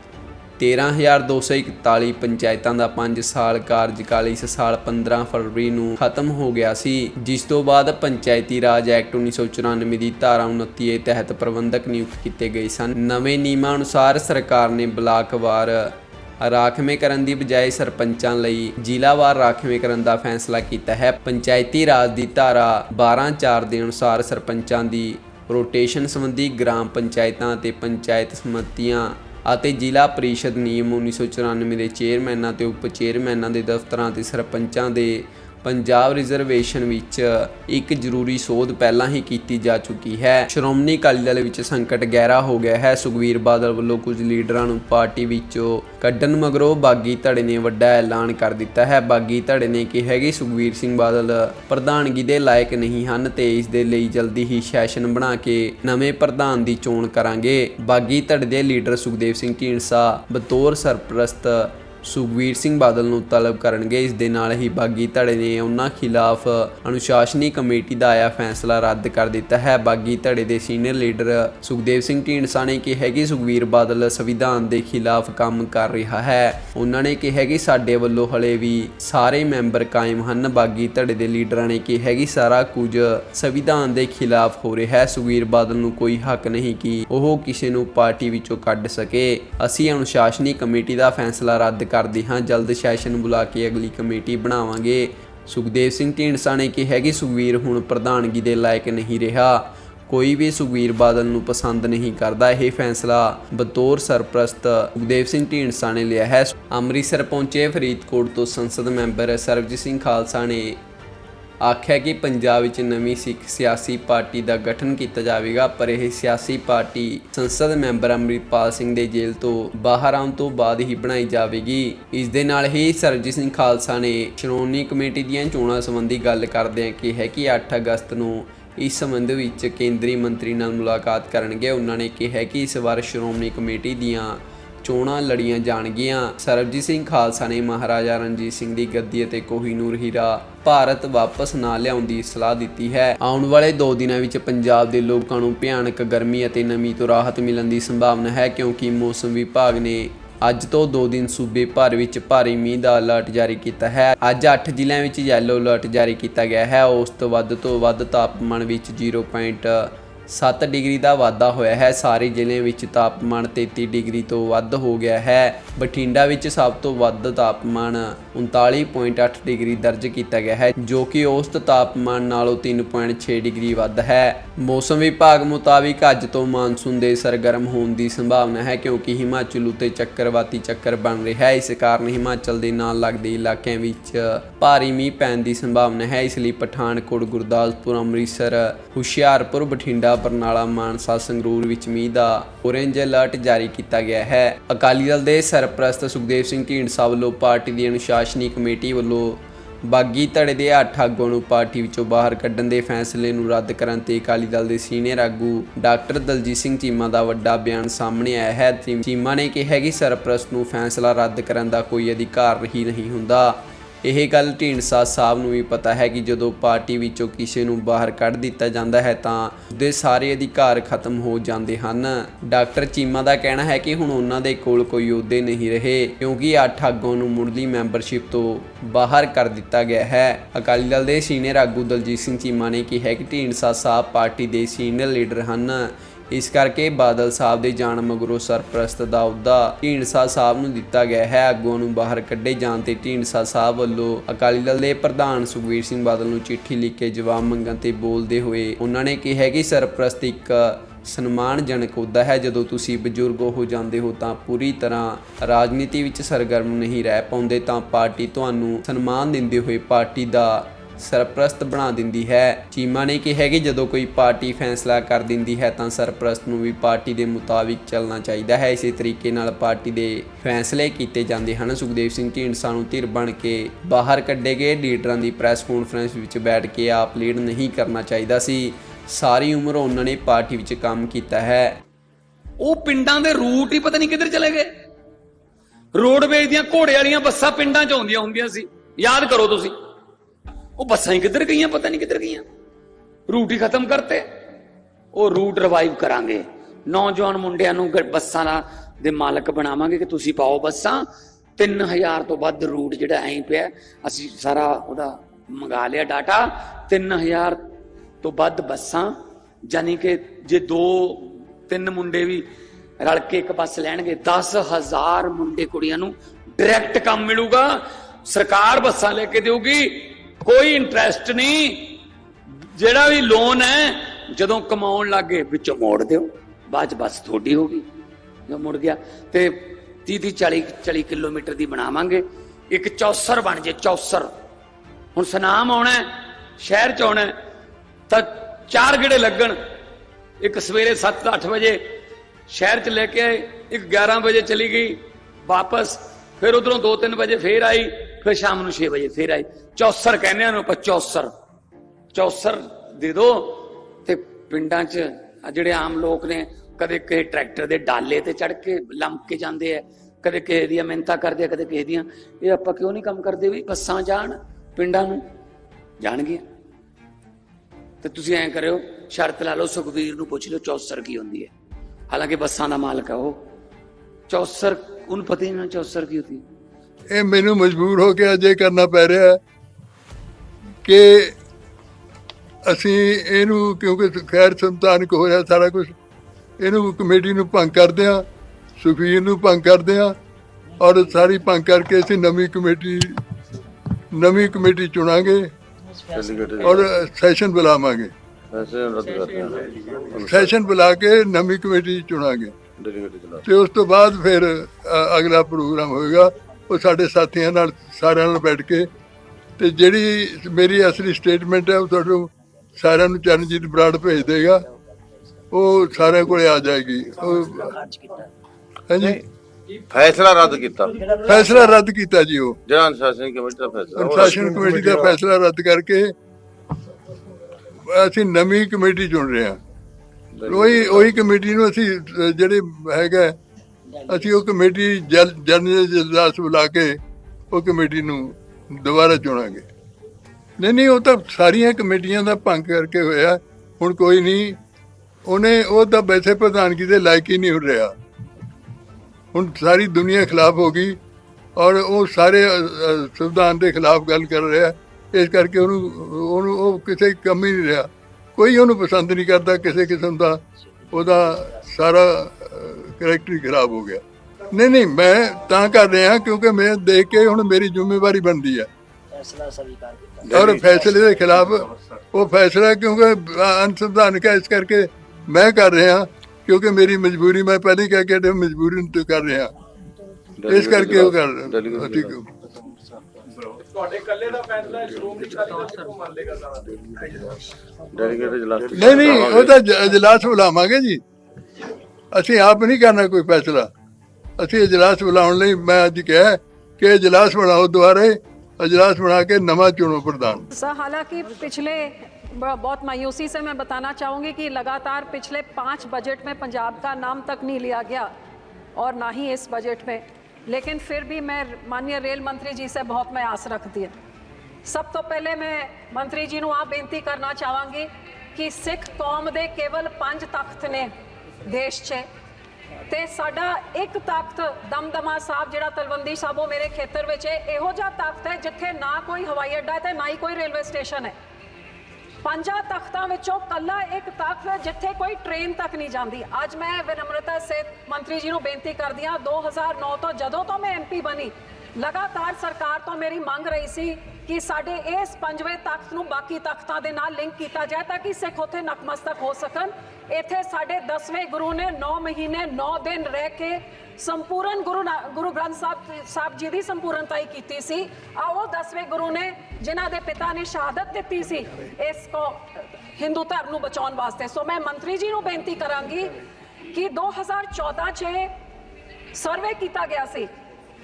13241 ਪੰਚਾਇਤਾਂ ਦਾ 5 ਸਾਲ ਕਾਰਜਕਾਲ ਇਸ ਸਾਲ 15 ਫਰਵਰੀ ਨੂੰ ਖਤਮ ਹੋ ਗਿਆ ਸੀ, ਜਿਸ ਤੋਂ ਬਾਅਦ ਪੰਚਾਇਤੀ ਰਾਜ ਐਕਟ 1994 ਦੀ ਧਾਰਾ 29 ਦੇ ਤਹਿਤ ਪ੍ਰਬੰਧਕ ਨਿਯੁਕਤ ਕੀਤੇ ਗਏ ਸਨ। ਨਵੇਂ ਨਿਯਮਾਂ ਅਨੁਸਾਰ ਸਰਕਾਰ ਨੇ ਬਲਾਕਵਾਰ ਰਾਖਵੇਂ ਕਰਨ ਦੀ ਬਜਾਏ ਸਰਪੰਚਾਂ ਲਈ ਜ਼ਿਲ੍ਹਾਵਾਰ ਰਾਖਵੇਂ ਕਰਨ ਦਾ ਫੈਸਲਾ ਕੀਤਾ ਹੈ। ਪੰਚਾਇਤੀ ਰਾਜ ਦੀ ਧਾਰਾ 12.4 ਦੇ ਅਨੁਸਾਰ ਸਰਪੰਚਾਂ ਦੀ ਰੋਟੇਸ਼ਨ ਸੰਬੰਧੀ ਗ੍ਰਾਮ ਪੰਚਾਇਤਾਂ ਅਤੇ ਪੰਚਾਇਤ ਸਮਿਤੀਆਂ ਅਤੇ ਜ਼ਿਲ੍ਹਾ ਪ੍ਰੀਸ਼ਦ ਨਿਯਮ 1994 ਦੇ ਚੇਅਰਮੈਨਾਂ ਤੇ ਉਪ ਚੇਅਰਮੈਨਾਂ ਦੇ ਦਫ਼ਤਰਾਂ ਅਤੇ ਸਰਪੰਚਾਂ ਦੇ ਪੰਜਾਬ ਰਿਜ਼ਰਵੇਸ਼ਨ ਵਿੱਚ ਇੱਕ ਜ਼ਰੂਰੀ ਸੋਧ ਪਹਿਲਾਂ ਹੀ ਕੀਤੀ ਜਾ ਚੁੱਕੀ ਹੈ। ਸ਼੍ਰੋਮਣੀ ਅਕਾਲੀ ਦਲ ਵਿੱਚ ਸੰਕਟ ਗਹਿਰਾ ਹੋ ਗਿਆ ਹੈ। ਸੁਖਵੀਰ ਬਾਦਲ ਵੱਲੋਂ ਕੁਝ ਲੀਡਰਾਂ ਨੂੰ ਪਾਰਟੀ ਵਿੱਚੋਂ ਕੱਢਣ ਮਗਰੋਂ ਬਾਗੀ ਧੜੇ ਨੇ ਵੱਡਾ ਐਲਾਨ ਕਰ ਦਿੱਤਾ ਹੈ। ਬਾਗੀ ਧੜੇ ਨੇ ਕਿਹਾ ਕਿ ਸੁਖਵੀਰ ਸਿੰਘ ਬਾਦਲ ਪ੍ਰਧਾਨਗੀ ਦੇ ਲਾਇਕ ਨਹੀਂ ਹਨ ਤੇ ਇਸ ਦੇ ਲਈ ਜਲਦੀ ਹੀ ਸੈਸ਼ਨ ਬਣਾ ਕੇ ਨਵੇਂ ਪ੍ਰਧਾਨ ਦੀ ਚੋਣ ਕਰਾਂਗੇ। ਬਾਗੀ ਧੜੇ ਦੇ ਲੀਡਰ ਸੁਖਦੇਵ ਸਿੰਘ ਢੀਂਡਸਾ ਬਤੌਰ ਸਰਪ੍ਰਸਤ ਸੁਖਵੀਰ ਸਿੰਘ ਬਾਦਲ ਨੂੰ ਤਲਬ ਕਰਨਗੇ। ਇਸ ਦੇ ਨਾਲ ਹੀ ਬਾਗੀ ਧੜੇ ਨੇ ਉਹਨਾਂ ਖਿਲਾਫ ਅਨੁਸ਼ਾਸਨੀ ਕਮੇਟੀ ਦਾ ਆਇਆ ਫੈਸਲਾ ਰੱਦ ਕਰ ਦਿੱਤਾ ਹੈ। ਬਾਗੀ ਧੜੇ ਦੇ ਸੀਨੀਅਰ ਲੀਡਰ ਸੁਖਦੇਵ ਸਿੰਘ ਢੀਂਡਸਾ ਨੇ ਕਿਹਾ ਕਿ ਸੁਖਵੀਰ ਬਾਦਲ ਸੰਵਿਧਾਨ ਦੇ ਖਿਲਾਫ ਕੰਮ ਕਰ ਰਿਹਾ ਹੈ। ਉਹਨਾਂ ਨੇ ਕਿਹਾ ਕਿ ਸਾਡੇ ਵੱਲੋਂ ਹਲੇ ਵੀ ਸਾਰੇ ਮੈਂਬਰ ਕਾਇਮ ਹਨ। ਬਾਗੀ ਧੜੇ ਦੇ ਲੀਡਰਾਂ ਨੇ ਕਿਹਾ ਕਿ ਸਾਰਾ ਕੁਝ ਸੰਵਿਧਾਨ ਦੇ ਖਿਲਾਫ ਹੋ ਰਿਹਾ ਹੈ। ਸੁਖਵੀਰ ਬਾਦਲ ਨੂੰ ਕੋਈ ਹੱਕ ਨਹੀਂ ਕਿ ਉਹ ਕਿਸੇ ਨੂੰ ਪਾਰਟੀ ਵਿੱਚੋਂ ਕੱਢ ਸਕੇ। ਅਸੀਂ ਅਨੁਸ਼ਾਸਨੀ ਕਮੇਟੀ ਦਾ ਫੈਸਲਾ ਰੱਦ ਕਰਦੇ ਹਾਂ। ਜਲਦ ਸੈਸ਼ਨ ਬੁਲਾ ਕੇ ਅਗਲੀ ਕਮੇਟੀ ਬਣਾਵਾਂਗੇ। ਸੁਖਦੇਵ ਸਿੰਘ ਢੀਂਡਸਾ ਨੇ ਕਿਹਾ ਕਿ ਸੁਖਵੀਰ ਹੁਣ ਪ੍ਰਧਾਨਗੀ ਦੇ ਲਾਇਕ ਨਹੀਂ ਰਿਹਾ। ਕੋਈ ਵੀ ਸੁਖਵੀਰ ਬਾਦਲ ਨੂੰ ਪਸੰਦ ਨਹੀਂ ਕਰਦਾ ਇਹ ਫੈਸਲਾ ਬਤੌਰ ਸਰਪ੍ਰਸਤ ਸੁਖਦੇਵ ਸਿੰਘ ਢੀਂਡਸਾ ਨੇ ਲਿਆ ਹੈ। ਅੰਮ੍ਰਿਤਸਰ ਪਹੁੰਚੇ ਫਰੀਦਕੋਟ ਤੋਂ ਸੰਸਦ ਮੈਂਬਰ ਸਰਬਜੀਤ ਸਿੰਘ ਖਾਲਸਾ ਨੇ ਆਖਿਆ ਕਿ ਪੰਜਾਬ ਵਿੱਚ ਨਵੀਂ ਸਿੱਖ ਸਿਆਸੀ ਪਾਰਟੀ ਦਾ ਗਠਨ ਕੀਤਾ ਜਾਵੇਗਾ, ਪਰ ਇਹ ਸਿਆਸੀ ਪਾਰਟੀ ਸੰਸਦ ਮੈਂਬਰ ਅੰਮ੍ਰਿਤਪਾਲ ਸਿੰਘ ਦੇ ਜੇਲ੍ਹ ਤੋਂ ਬਾਹਰ ਆਉਣ ਤੋਂ ਬਾਅਦ ਹੀ ਬਣਾਈ ਜਾਵੇਗੀ। ਇਸ ਦੇ ਨਾਲ ਹੀ ਸਰਜੀਤ ਸਿੰਘ ਖਾਲਸਾ ਨੇ ਸ਼੍ਰੋਮਣੀ ਕਮੇਟੀ ਦੀਆਂ ਚੋਣਾਂ ਸੰਬੰਧੀ ਗੱਲ ਕਰਦਿਆਂ ਕਿਹਾ ਕਿ 8 ਅਗਸਤ ਨੂੰ ਇਸ ਸੰਬੰਧ ਵਿੱਚ ਕੇਂਦਰੀ ਮੰਤਰੀ ਨਾਲ ਮੁਲਾਕਾਤ ਕਰਨਗੇ। ਉਹਨਾਂ ਨੇ ਕਿਹਾ ਕਿ ਇਸ ਵਾਰ ਸ਼੍ਰੋਮਣੀ ਕਮੇਟੀ ਦੀਆਂ ਚੋਣਾਂ ਲੜੀਆਂ ਜਾਣਗੀਆਂ। ਸਰਬਜੀਤ ਸਿੰਘ ਖਾਲਸਾ ਨੇ ਮਹਾਰਾਜਾ ਰਣਜੀਤ ਸਿੰਘ ਦੀ ਗੱਦੀ ਅਤੇ ਕੋਹੀਨੂਰ ਹੀਰਾ ਭਾਰਤ ਵਾਪਸ ਨਾ ਲਿਆਉਣ ਦੀ ਸਲਾਹ ਦਿੱਤੀ ਹੈ। ਆਉਣ ਵਾਲੇ 2 ਦਿਨਾਂ ਵਿੱਚ ਪੰਜਾਬ ਦੇ ਲੋਕਾਂ ਨੂੰ ਭਿਆਨਕ ਗਰਮੀ ਅਤੇ ਨਮੀ ਤੋਂ ਰਾਹਤ ਮਿਲਣ ਦੀ ਸੰਭਾਵਨਾ ਹੈ, ਕਿਉਂਕਿ ਮੌਸਮ ਵਿਭਾਗ ਨੇ ਅੱਜ ਤੋਂ 2 ਦਿਨ ਸੂਬੇ ਭਰ ਵਿੱਚ ਭਾਰੀ ਮੀਂਹ ਦਾ ਅਲਰਟ ਜਾਰੀ ਕੀਤਾ ਹੈ। ਅੱਜ 8 ਜ਼ਿਲ੍ਹਿਆਂ ਵਿੱਚ ਯੈਲੋ ਅਲਰਟ ਜਾਰੀ ਕੀਤਾ ਗਿਆ ਹੈ। ਉਸ ਤੋਂ ਵੱਧ ਤੋਂ ਵੱਧ ਤਾਪਮਾਨ ਵਿੱਚ 0.7 ਡਿਗਰੀ ਦਾ ਵਾਧਾ ਹੋਇਆ ਹੈ। ਸਾਰੇ ਜ਼ਿਲ੍ਹੇ ਵਿੱਚ ਤਾਪਮਾਨ 33 ਡਿਗਰੀ ਤੋਂ ਵੱਧ ਹੋ ਗਿਆ ਹੈ। ਬਠਿੰਡਾ ਵਿੱਚ ਸਭ ਤੋਂ ਵੱਧ ਤਾਪਮਾਨ 39.8 ਡਿਗਰੀ ਦਰਜ ਕੀਤਾ ਗਿਆ ਹੈ, ਜੋ ਕਿ ਔਸਤ ਤਾਪਮਾਨ ਨਾਲੋਂ 3.6 ਡਿਗਰੀ ਵੱਧ ਹੈ। ਮੌਸਮ ਵਿਭਾਗ ਮੁਤਾਬਿਕ ਅੱਜ ਤੋਂ ਮਾਨਸੂਨ ਦੇ ਸਰਗਰਮ ਹੋਣ ਦੀ ਸੰਭਾਵਨਾ ਹੈ, ਕਿਉਂਕਿ ਹਿਮਾਚਲ ਉਤੇ ਚੱਕਰਵਾਤੀ ਚੱਕਰ ਬਣ ਰਿਹਾ ਹੈ। ਇਸ ਕਾਰਨ ਹਿਮਾਚਲ ਦੇ ਨਾਲ ਲੱਗਦੇ ਇਲਾਕਿਆਂ ਵਿੱਚ ਭਾਰੀ ਮੀਂਹ ਪੈਣ ਦੀ ਸੰਭਾਵਨਾ ਹੈ। ਇਸ ਲਈ ਪਠਾਨਕੋਟ, ਗੁਰਦਾਸਪੁਰ, ਅੰਮ੍ਰਿਤਸਰ, ਹੁਸ਼ਿਆਰਪੁਰ, ਬਠਿੰਡਾ, ਬਰਨਾਲਾ, ਮਾਨਸਾ, ਸੰਗਰੂਰ ਵਿੱਚ ਮੀਂਹ ਦਾ ਔਰੇਂਜ ਅਲਰਟ ਜਾਰੀ ਕੀਤਾ ਗਿਆ ਹੈ। ਅਕਾਲੀ ਦਲ ਦੇ ਸਰ ਸਰਪ੍ਰਸਤ ਸੁਖਦੇਵ ਸਿੰਘ ਢੀਂਡਸਾ ਵੱਲੋਂ ਪਾਰਟੀ ਦੀ ਅਨੁਸ਼ਾਸਨੀ ਕਮੇਟੀ ਵੱਲੋਂ ਬਾਗੀ ਧੜੇ ਦੇ 8 ਆਗੂਆਂ ਨੂੰ ਪਾਰਟੀ ਵਿੱਚੋਂ ਬਾਹਰ ਕੱਢਣ ਦੇ ਫੈਸਲੇ ਨੂੰ ਰੱਦ ਕਰਨ ਤੇ ਅਕਾਲੀ ਦਲ ਦੇ ਸੀਨੀਅਰ ਆਗੂ ਡਾਕਟਰ ਦਲਜੀਤ ਸਿੰਘ ਚੀਮਾ ਦਾ ਵੱਡਾ ਬਿਆਨ ਸਾਹਮਣੇ ਆਇਆ ਹੈ। ਚੀਮਾ ਨੇ ਕਿਹਾ ਕਿ ਸਰਪ੍ਰਸਤ ਨੂੰ ਫੈਸਲਾ ਰੱਦ ਕਰਨ ਦਾ ਕੋਈ ਅਧਿਕਾਰ ਹੀ ਨਹੀਂ ਹੁੰਦਾ। ਇਹ ਗੱਲ ਢੀਂਡਸਾ ਸਾਹਿਬ ਨੂੰ ਵੀ ਪਤਾ ਹੈ ਕਿ ਜਦੋਂ ਪਾਰਟੀ ਵਿੱਚੋਂ ਕਿਸੇ ਨੂੰ ਬਾਹਰ ਕੱਢ ਦਿੱਤਾ ਜਾਂਦਾ ਹੈ ਤਾਂ ਦੇ ਸਾਰੇ ਅਧਿਕਾਰ ਖਤਮ ਹੋ ਜਾਂਦੇ ਹਨ। ਡਾਕਟਰ ਚੀਮਾ ਦਾ ਕਹਿਣਾ ਹੈ ਕਿ ਹੁਣ ਉਹਨਾਂ ਦੇ ਕੋਲ ਕੋਈ ਅਹੁਦੇ ਨਹੀਂ ਰਹੇ, ਕਿਉਂਕਿ ਅੱਠ ਆਗੂਆਂ ਨੂੰ ਮੁੱਢਲੀ ਮੈਂਬਰਸ਼ਿਪ ਤੋਂ ਬਾਹਰ ਕਰ ਦਿੱਤਾ ਗਿਆ ਹੈ। ਅਕਾਲੀ ਦਲ ਦੇ ਸੀਨੀਅਰ ਆਗੂ ਦਲਜੀਤ ਸਿੰਘ ਚੀਮਾ ਨੇ ਕਿਹਾ ਕਿ ਢੀਂਡਸਾ ਸਾਹਿਬ ਪਾਰਟੀ ਦੇ ਸੀਨੀਅਰ ਲੀਡਰ ਹਨ। ਇਸ ਕਰਕੇ ਬਾਦਲ ਸਾਹਿਬ ਦੇ ਜਾਣ ਮਗਰੋਂ ਸਰਪ੍ਰਸਤ ਦਾ ਅਹੁਦਾ ਢੀਂਡਸਾ ਸਾਹਿਬ ਨੂੰ ਦਿੱਤਾ ਗਿਆ ਹੈ। ਆਗੂਆਂ ਨੂੰ ਬਾਹਰ ਕੱਢੇ ਜਾਣ ਤੇ ਢੀਂਡਸਾ ਸਾਹਿਬ ਵੱਲੋਂ ਅਕਾਲੀ ਦਲ ਦੇ ਪ੍ਰਧਾਨ ਸੁਖਵੀਰ ਸਿੰਘ ਬਾਦਲ ਨੂੰ ਚਿੱਠੀ ਲਿਖ ਕੇ ਜਵਾਬ ਮੰਗਣ ਤੇ ਬੋਲਦੇ ਹੋਏ ਉਹਨਾਂ ਨੇ ਕਿਹਾ ਕਿ ਸਰਪ੍ਰਸਤ ਇੱਕ ਸਨਮਾਨਜਨਕ ਹੁੰਦਾ ਹੈ। ਜਦੋਂ ਤੁਸੀਂ ਬਜ਼ੁਰਗ ਹੋ ਜਾਂਦੇ ਹੋ ਤਾਂ ਪੂਰੀ ਤਰ੍ਹਾਂ ਰਾਜਨੀਤੀ ਵਿੱਚ ਸਰਗਰਮ ਨਹੀਂ ਰਹਿ ਪਾਉਂਦੇ। ਤਾਂ ਪਾਰਟੀ ਤੁਹਾਨੂੰ ਸਨਮਾਨ ਦਿੰਦੇ ਹੋਏ ਪਾਰਟੀ ਦਾ ਸਰਪ੍ਰਸਤ ਬਣਾ ਦਿੰਦੀ ਹੈ। ਚੀਮਾ ਨੇ ਕਿਹਾ ਕਿ ਜਦੋਂ ਕੋਈ ਪਾਰਟੀ ਫੈਸਲਾ ਕਰ ਦਿੰਦੀ ਹੈ ਤਾਂ ਸਰਪ੍ਰਸਤ ਨੂੰ ਵੀ ਪਾਰਟੀ ਦੇ ਮੁਤਾਬਿਕ ਚੱਲਣਾ ਚਾਹੀਦਾ ਹੈ। ਇਸੇ ਤਰੀਕੇ ਨਾਲ ਪਾਰਟੀ ਦੇ ਫੈਸਲੇ ਕੀਤੇ ਜਾਂਦੇ ਹਨ। ਸੁਖਦੇਵ ਸਿੰਘ ਢੀਂਡਸਾ ਨੂੰ ਧਿਰ ਬਣ ਕੇ ਬਾਹਰ ਕੱਢੇ ਗਏ। ਲੀਡਰਾਂ ਦੀ ਪ੍ਰੈਸ ਕਾਨਫਰੰਸ ਵਿੱਚ ਬੈਠ ਕੇ ਆਪ ਲੀਡ ਨਹੀਂ ਕਰਨਾ ਚਾਹੀਦਾ ਸੀ। ਸਾਰੀ ਉਮਰ ਉਹਨਾਂ ਨੇ ਪਾਰਟੀ ਵਿੱਚ ਕੰਮ ਕੀਤਾ ਹੈ। ਉਹ ਪਿੰਡਾਂ ਦੇ ਰੂਟ ਹੀ ਪਤਾ ਨਹੀਂ ਕਿੱਧਰ ਚਲੇ ਗਏ। ਰੋਡਵੇਜ ਦੀਆਂ ਘੋੜੇ ਵਾਲੀਆਂ ਬੱਸਾਂ ਪਿੰਡਾਂ 'ਚ ਆਉਂਦੀਆਂ ਹੁੰਦੀਆਂ ਸੀ। ਯਾਦ ਕਰੋ ਤੁਸੀਂ। ਉਹ ਬੱਸਾਂ ਹੀ ਕਿੱਧਰ ਗਈਆਂ, ਪਤਾ ਨਹੀਂ ਕਿੱਧਰ ਗਈਆਂ। ਰੂਟ ਹੀ ਖਤਮ ਕਰਤੇ। ਉਹ ਰੂਟ ਰਿਵਾਈਵ ਕਰਾਂਗੇ। ਨੌਜਵਾਨ ਮੁੰਡਿਆਂ ਨੂੰ ਬੱਸਾਂ ਦੇ ਮਾਲਕ ਬਣਾਵਾਂਗੇ ਕਿ ਤੁਸੀਂ ਪਾਓ ਬੱਸਾਂ। 3000 ਤੋਂ ਵੱਧ ਰੂਟ ਜਿਹੜਾ ਐਂ ਪਿਆ। ਅਸੀਂ ਸਾਰਾ ਉਹਦਾ ਮੰਗਾ ਲਿਆ ਡਾਟਾ। 3000 ਤੋਂ ਵੱਧ ਬੱਸਾਂ। ਯਾਨੀ ਕਿ ਜੇ ਦੋ ਤਿੰਨ ਮੁੰਡੇ ਵੀ ਰਲ ਕੇ ਇੱਕ ਬੱਸ ਲੈਣਗੇ 10000 ਮੁੰਡੇ ਕੁੜੀਆਂ ਨੂੰ ਡਾਇਰੈਕਟ ਕੰਮ ਮਿਲੂਗਾ। ਸਰਕਾਰ ਬੱਸਾਂ ਲੈ ਕੇ ਦੇਊਗੀ। ਕੋਈ ਇੰਟਰਸਟ ਨਹੀਂ। ਜਿਹੜਾ ਵੀ ਲੋਨ ਹੈ, ਜਦੋਂ ਕਮਾਉਣ ਲੱਗੇ, ਵਿੱਚੋਂ ਮੋੜ ਦਿਓ। ਬਾਅਦ ਚ ਬੱਸ ਤੁਹਾਡੀ ਹੋ ਗਈ। ਜੋ ਮੁੜ ਗਿਆ। ਤੇ 30 30 40 40 ਕਿਲੋਮੀਟਰ ਦੀ ਬਣਾਵਾਂਗੇ। ਇੱਕ ਚੌਸਰ ਬਣ ਜੇ, ਚੌਸਰ। ਹੁਣ ਸਨਾਮ ਆਉਣਾ ਸ਼ਹਿਰ ਚ ਆਉਣਾ ਤਾਂ ਚਾਰ ਗੇੜੇ ਲੱਗਣ। ਇੱਕ ਸਵੇਰੇ 7-8 ਵਜੇ ਸ਼ਹਿਰ ਚ ਲੈ ਕੇ ਆਏ। ਇੱਕ 11 ਵਜੇ ਚਲੀ ਗਈ, ਵਾਪਸ। ਫਿਰ ਉਧਰੋਂ 2-3 ਵਜੇ ਫੇਰ ਆਈ। ਫਿਰ ਸ਼ਾਮ ਨੂੰ 6 ਵਜੇ ਫੇਰ ਆਏ ਚੌਸਰ ਕਹਿੰਦੇ ਆ ਨੂੰ ਆਪਾਂ ਚੌਸਰ। ਚੌਸਰ ਦੇ ਦੋ ਤੇ ਪਿੰਡਾਂ 'ਚ ਜਿਹੜੇ ਆਮ ਲੋਕ ਨੇ, ਕਦੇ ਕਿਸੇ ਟਰੈਕਟਰ ਦੇ ਡਾਲੇ ਤੇ ਚੜ ਕੇ ਲੰਮ ਕੇ ਜਾਂਦੇ ਆ, ਕਦੇ ਕਿਸੇ ਦੀਆਂ ਮਿਹਨਤਾਂ ਕਰਦੇ ਆ, ਕਦੇ ਕਿਸੇ ਦੀਆਂ। ਇਹ ਆਪਾਂ ਕਿਉਂ ਨਹੀਂ ਕੰਮ ਕਰਦੇ ਵੀ ਬੱਸਾਂ ਜਾਣ, ਪਿੰਡਾਂ ਨੂੰ ਜਾਣਗੀਆਂ। ਤੇ ਤੁਸੀਂ ਐਂ ਕਰਿਓ, ਸ਼ਰਤ ਲਾ ਲਓ ਸੁਖਵੀਰ ਨੂੰ ਪੁੱਛ ਲਓ ਚੌਸਰ ਕੀ ਹੁੰਦੀ ਹੈ। ਹਾਲਾਂਕਿ ਬੱਸਾਂ ਦਾ ਮਾਲਕ ਹੈ ਉਹ। ਚੌਸਰ, ਉਹਨੂੰ ਪਤਾ ਹੀ ਨਹੀਂ ਚੌਸਰ ਕੀ ਹੁੰਦੀ। ਹੈ। ਇਹ ਮੈਨੂੰ ਮਜਬੂਰ ਹੋ ਕੇ ਅਜੇ ਕਰਨਾ ਪੈ ਰਿਹਾ ਹੈ ਕਿ ਅਸੀਂ ਇਹਨੂੰ ਕਿਉਂਕਿ ਖੈਰ ਸੰਤਾਨਕ ਹੋ ਰਿਹਾ ਸਾਰਾ ਕੁਝ ਇਹਨੂੰ ਕਮੇਟੀ ਨੂੰ ਭੰਗ ਕਰਦੇ ਆ ਸੁਖੀਰ ਨੂੰ ਭੰਗ ਕਰਦੇ ਆ ਔਰ ਸਾਰੀ ਭੰਗ ਕਰਕੇ ਅਸੀਂ ਨਵੀਂ ਕਮੇਟੀ ਨਵੀਂ ਕਮੇਟੀ ਚੁਣਾਂਗੇ ਔਰ ਸੈਸ਼ਨ ਬੁਲਾਵਾਂਗੇ। ਸੈਸ਼ਨ ਬੁਲਾ ਕੇ ਨਵੀਂ ਕਮੇਟੀ ਚੁਣਾਂਗੇ। ਤੇ ਉਸ ਤੋਂ ਬਾਅਦ ਫਿਰ ਅਗਲਾ ਪ੍ਰੋਗਰਾਮ ਹੋਏਗਾ। ਉਹ ਸਾਡੇ ਸਾਥੀਆਂ ਨਾਲ ਸਾਰਿਆਂ ਨਾਲ ਬੈਠ ਕੇ ਤੇ ਜਿਹੜੀ ਮੇਰੀ ਅਸਲੀ ਸਟੇਟਮੈਂਟ ਹੈ ਉਹ ਤੁਹਾਨੂੰ ਸਾਰਿਆਂ ਨੂੰ ਚਰਨਜੀਤ ਬਰਾੜ ਭੇਜ ਦੇਗਾ। ਉਹ ਸਾਰਿਆਂ ਕੋਲੇ ਆ ਜਾਏਗੀ। ਉਹ ਹਾਂਜੀ। ਫੈਸਲਾ ਰੱਦ ਕੀਤਾ। ਫੈਸਲਾ ਰੱਦ ਕੀਤਾ ਜੀ ਉਹ। ਜਿਹੜਾ ਅਨੁਸ਼ਾਸਨ ਕਮੇਟੀ ਦਾ ਫੈਸਲਾ। ਅਨੁਸ਼ਾਸਨ ਕਮੇਟੀ ਦਾ ਫੈਸਲਾ ਰੱਦ ਕਰਕੇ ਅਸੀਂ ਨਵੀਂ ਕਮੇਟੀ ਚੁਣ ਰਹੇ ਹਾਂ। ਉਹੀ ਉਹੀ ਕਮੇਟੀ ਨੂੰ ਅਸੀਂ ਜਿਹੜੇ ਹੈਗਾ ਅਸੀਂ ਉਹ ਕਮੇਟੀ ਜਲ ਜਨਰਲ ਜਲਦਾਸ ਬੁਲਾ ਕੇ ਉਹ ਕਮੇਟੀ ਨੂੰ ਦੁਬਾਰਾ ਚੁਣਾਂਗੇ। ਨਹੀਂ ਨਹੀਂ, ਉਹ ਤਾਂ ਸਾਰੀਆਂ ਕਮੇਟੀਆਂ ਦਾ ਭੰਗ ਕਰਕੇ ਹੋਇਆ। ਹੁਣ ਕੋਈ ਨਹੀਂ, ਉਹਨੇ ਉਹ ਤਾਂ ਵੈਸੇ ਪ੍ਰਧਾਨਗੀ ਦੇ ਲਾਇਕ ਹੀ ਨਹੀਂ ਹੋ ਰਿਹਾ। ਹੁਣ ਸਾਰੀ ਦੁਨੀਆ ਖਿਲਾਫ ਹੋ ਗਈ ਔਰ ਉਹ ਸਾਰੇ ਸੰਵਿਧਾਨ ਦੇ ਖਿਲਾਫ ਗੱਲ ਕਰ ਰਿਹਾ। ਇਸ ਕਰਕੇ ਉਹਨੂੰ ਉਹਨੂੰ, ਉਹ ਕਿਸੇ ਕੰਮ ਹੀ ਨਹੀਂ ਰਿਹਾ। ਕੋਈ ਉਹਨੂੰ ਪਸੰਦ ਨਹੀਂ ਕਰਦਾ ਕਿਸੇ ਕਿਸਮ ਦਾ। ਉਹਦਾ ਸਾਰਾ ਕਰੈਕਟਰ ਖਰਾਬ ਹੋ ਗਿਆ। ਨਹੀਂ ਨਹੀਂ ਮੈਂ ਤਾਂ ਕਰ ਰਿਹਾ ਕਿਉਂਕਿ ਮੈਂ ਦੇਖ ਕੇ ਹੁਣ ਮੇਰੀ ਜ਼ਿੰਮੇਵਾਰੀ ਬਣਦੀ ਹੈ। ਔਰ ਫੈਸਲੇ ਦੇ ਖਿਲਾਫ ਉਹ ਫੈਸਲਾ ਕਿਉਂਕਿ ਅਨਸੰਵਿਧਾਨਕ ਹੈ ਇਸ ਕਰਕੇ ਮੈਂ ਕਰ ਰਿਹਾ ਕਿਉਂਕਿ ਮੇਰੀ ਮਜਬੂਰੀ ਮੈਂ ਪਹਿਲੇ ਕਹਿ ਕੇ ਮਜਬੂਰੀ ਨੂੰ ਕਰ ਰਿਹਾ ਇਸ ਕਰਕੇ ਉਹ ਕਰ ਠੀਕ ਤੁਹਾਡੇ ਕੱਲੇ ਦਾ ਫੈਸਲਾ ਸ਼੍ਰੋਮਣੀ ਅਕਾਲੀ ਦਲ ਮੰਨ ਲੇਗਾ ਸਾਰਾ ਨਹੀਂ ਨਹੀਂ ਉਹ ਤਾਂ ਇਜਲਾਸ ਬੁਲਾਵਾਂਗੇ ਜੀ। ਅਸੀਂ ਆਪ ਨਹੀਂ ਕਰਨਾ ਕੋਈ ਫੈਸਲਾ ਅਸੀਂ ਇਜਲਾਸ ਬੁਲਾਉਣ ਲਈ ਮੈਂ ਅੱਜ ਕਿਹਾ ਕਿ ਇਜਲਾਸ ਬਣਾਓ ਦੁਬਾਰੇ ਇਜਲਾਸ ਬਣਾ ਕੇ ਨਵਾਂ ਚੁਣੋ ਪ੍ਰਧਾਨ सर हालांकि पिछले ब- बहुत मायूसी से मैं बताना चाहूंगी कि लगातार पिछले पाँच बजट में पंजाब का नाम तक नहीं लिया गया और ना ही इस बजट में लेकिन फिर भी मैं माननीय रेल मंत्री जी से बहुत मैं आस रखती है ਸਭ ਤੋਂ ਪਹਿਲੇ ਮੈਂ ਮੰਤਰੀ ਜੀ ਨੂੰ ਆ ਬੇਨਤੀ ਕਰਨਾ ਚਾਹਾਂਗੀ ਕਿ ਸਿੱਖ ਕੌਮ ਦੇ ਕੇਵਲ ਪੰਜ ਤਖਤ ਨੇ ਦੇਸ਼ 'ਚ। ਤੇ ਸਾਡਾ ਇੱਕ ਤਖਤ ਦਮਦਮਾ ਸਾਹਿਬ ਜਿਹੜਾ ਤਲਵੰਦੀ ਉਹ ਮੇਰੇ ਖੇਤਰ ਵਿੱਚ ਹੈ ਇਹੋ ਜਿਹਾ ਤਖਤ ਹੈ ਜਿੱਥੇ ਨਾ ਕੋਈ ਹਵਾਈ ਅੱਡਾ ਤੇ ਨਾ ਹੀ ਕੋਈ ਰੇਲਵੇ ਸਟੇਸ਼ਨ ਹੈ। ਪੰਜਾਂ ਤਖਤਾਂ ਵਿੱਚੋਂ ਕੱਲਾ ਇੱਕ ਤਖਤ ਹੈ ਜਿੱਥੇ ਕੋਈ ਟ੍ਰੇਨ ਤੱਕ ਨਹੀਂ ਜਾਂਦੀ। ਅੱਜ ਮੈਂ ਵਿਨਮਰਤਾ ਸਿਹਤ ਮੰਤਰੀ ਜੀ ਨੂੰ ਬੇਨਤੀ ਕਰਦੀ ਹਾਂ 2009 ਤੋਂ ਜਦੋਂ ਤੋਂ ਮੈਂ ਐਮਪੀ ਬਣੀ, ਲਗਾਤਾਰ ਸਰਕਾਰ ਤੋਂ ਮੇਰੀ ਮੰਗ ਰਹੀ ਸੀ ਕਿ ਸਾਡੇ ਇਸ ਪੰਜਵੇਂ ਤਖਤ ਨੂੰ ਬਾਕੀ ਤਖਤਾਂ ਦੇ ਨਾਲ ਲਿੰਕ ਕੀਤਾ ਜਾਏ ਤਾਂ ਕਿ ਸਿੱਖ ਉੱਥੇ ਨਕਮਸਤਕ ਹੋ ਸਕਣ। ਇੱਥੇ ਸਾਡੇ 10ਵੇਂ ਗੁਰੂ ਨੇ 9 ਮਹੀਨੇ 9 ਦਿਨ ਰਹਿ ਕੇ ਸੰਪੂਰਨ ਗੁਰੂ ਨਾ- ਗੁਰੂ ਗ੍ਰੰਥ ਸਾਹਿਬ ਸਾਹਿਬ ਜੀ ਦੀ ਸੰਪੂਰਨਤਾਈ ਕੀਤੀ ਸੀ। ਆ ਉਹ 10ਵੇਂ ਗੁਰੂ ਨੇ ਜਿਨ੍ਹਾਂ ਦੇ ਪਿਤਾ ਨੇ ਸ਼ਹਾਦਤ ਦਿੱਤੀ ਸੀ, ਇਸ ਕੋ ਹਿੰਦੂ ਧਰਮ ਨੂੰ ਬਚਾਉਣ ਵਾਸਤੇ। ਸੋ ਮੈਂ ਮੰਤਰੀ ਜੀ ਨੂੰ ਬੇਨਤੀ ਕਰਾਂਗੀ ਕਿ 2014 ਚ ਸਰਵੇ ਕੀਤਾ ਗਿਆ ਸੀ।